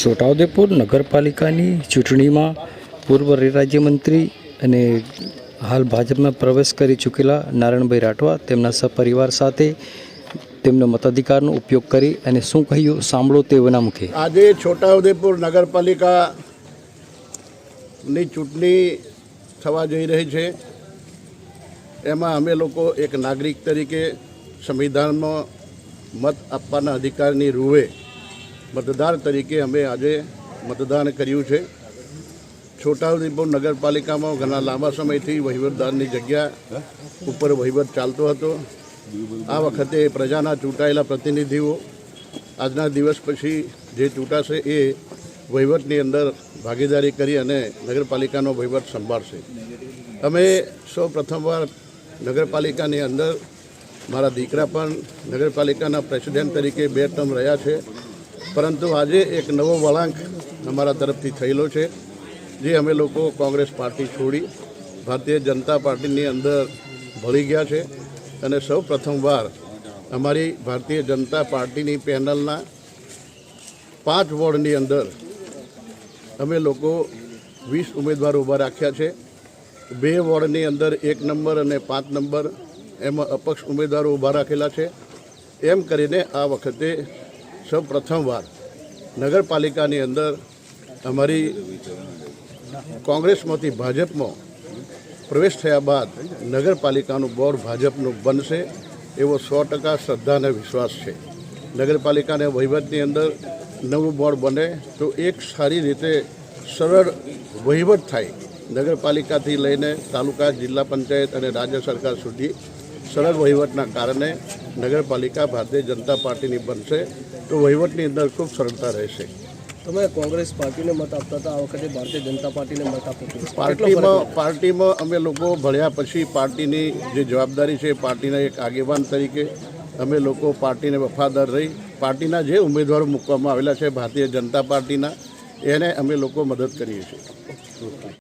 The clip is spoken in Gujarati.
છોટાઉદેપુર નગરપાલિકાની ચૂંટણીમાં પૂર્વ રાજ્યમંત્રી અને હાલ ભાજપમાં પ્રવેશ કરી ચૂકેલા નારાયણભાઈ રાઠવા તેમના સપરિવાર સાથે તેમના મતાધિકારનો ઉપયોગ કરી અને શું કહ્યું સાંભળો તેઓના મુખે. આજે છોટાઉદેપુર નગરપાલિકાની ચૂંટણી થવા જઈ રહી છે. એમાં અમે લોકો એક નાગરિક તરીકે સંવિધાનમાં મત આપવાના અધિકારની રૂએ મતદાર તરીકે અમે આજે મતદાન કર્યું છે. છોટાઉદેપુર નગરપાલિકામાં ઘણા લાંબા સમયથી વહીવટદારની જગ્યા ઉપર વહીવટ ચાલતો હતો. આ વખતે પ્રજાના ચૂંટાયેલા પ્રતિનિધિઓ આજના દિવસ પછી જે ચૂંટાશે એ વહીવટની અંદર ભાગીદારી કરી અને નગરપાલિકાનો વહીવટ સંભાળશે. અમે સૌ પ્રથમવાર નગરપાલિકાની અંદર મારા દીકરા પણ નગરપાલિકાના પ્રેસિડેન્ટ તરીકે બે ટર્મ રહ્યા છે. પરંતુ આજે એક નવો વળાંક અમારા તરફથી થયેલો છે, જે અમે લોકો કોંગ્રેસ પાર્ટી છોડી ભારતીય જનતા પાર્ટીની અંદર ભળી ગયા છે. અને સૌ પ્રથમવાર અમારી ભારતીય જનતા પાર્ટીની પેનલના પાંચ વોર્ડની અંદર અમે લોકો વીસ ઉમેદવારો ઊભા રાખ્યા છે. બે વોર્ડની અંદર એક નંબર અને પાંચ નંબર એમાં અપક્ષ ઉમેદવારો ઊભા રાખેલા છે. એમ કરીને આ વખતે સૌ પ્રથમવાર નગરપાલિકાની અંદર અમારી કોંગ્રેસમાંથી ભાજપમાં પ્રવેશ થયા બાદ નગરપાલિકાનું બોર્ડ ભાજપનું બનશે એવો સો ટકા શ્રદ્ધા અને વિશ્વાસ છે. નગરપાલિકાને વહીવટની અંદર નવું બોર્ડ બને તો એક સારી રીતે સરળ વહીવટ થાય નગરપાલિકાથી લઈને તાલુકા, જિલ્લા પંચાયત અને રાજ્ય સરકાર સુધી સરળ વહીવટના કારણે નગરપાલિકા ભારતીય જનતા પાર્ટીની બનશે તો વહીવટની અંદર ખૂબ સરળતા રહેશે. તમે કોંગ્રેસ પાર્ટીને મત આપતા હતા આ વખતે ભારતીય જનતા પાર્ટીને મત આપો છો. કેટલો ફરક પાર્ટીમાં પાર્ટીમાં અમે લોકો ભળ્યા પછી પાર્ટીની જે જવાબદારી છે પાર્ટીના એક આગેવાન તરીકે અમે લોકો પાર્ટીને વફાદાર રહી પાર્ટીના જે ઉમેદવારો મૂકવામાં આવેલા છે ભારતીય જનતા પાર્ટીના એને અમે લોકો મદદ કરીએ છીએ.